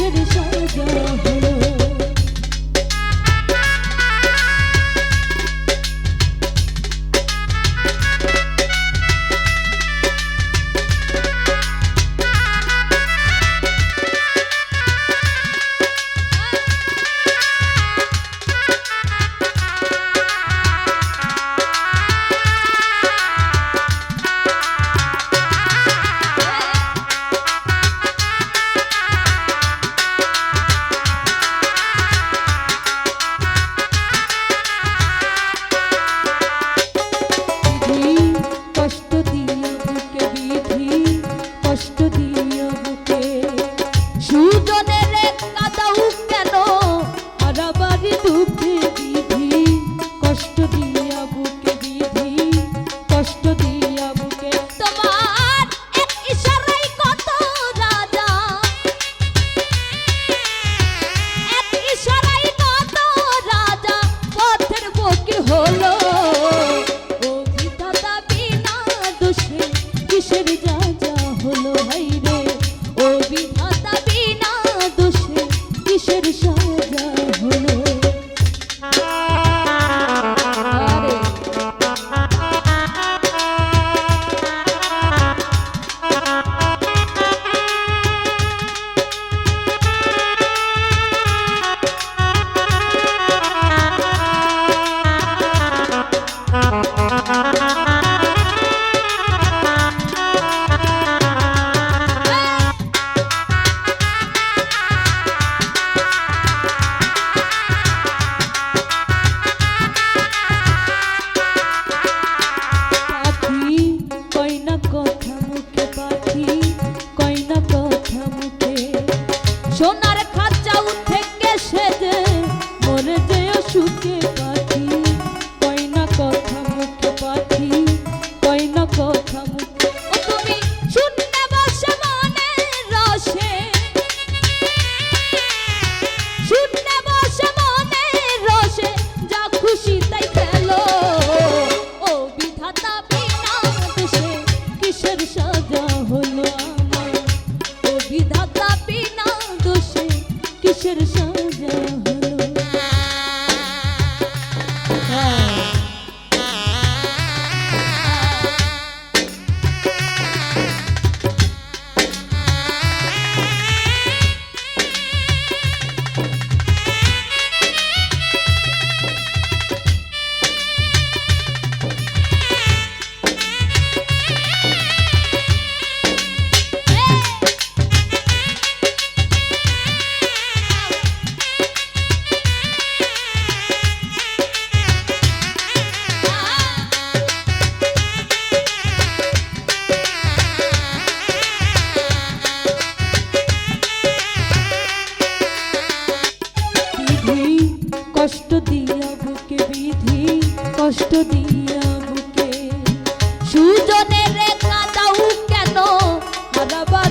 Should I show you? কষ্ট দিয়া বুকে বিধি কষ্ট দিয়া বুকে। সুজনের রেখা দাও কেন? হারাবার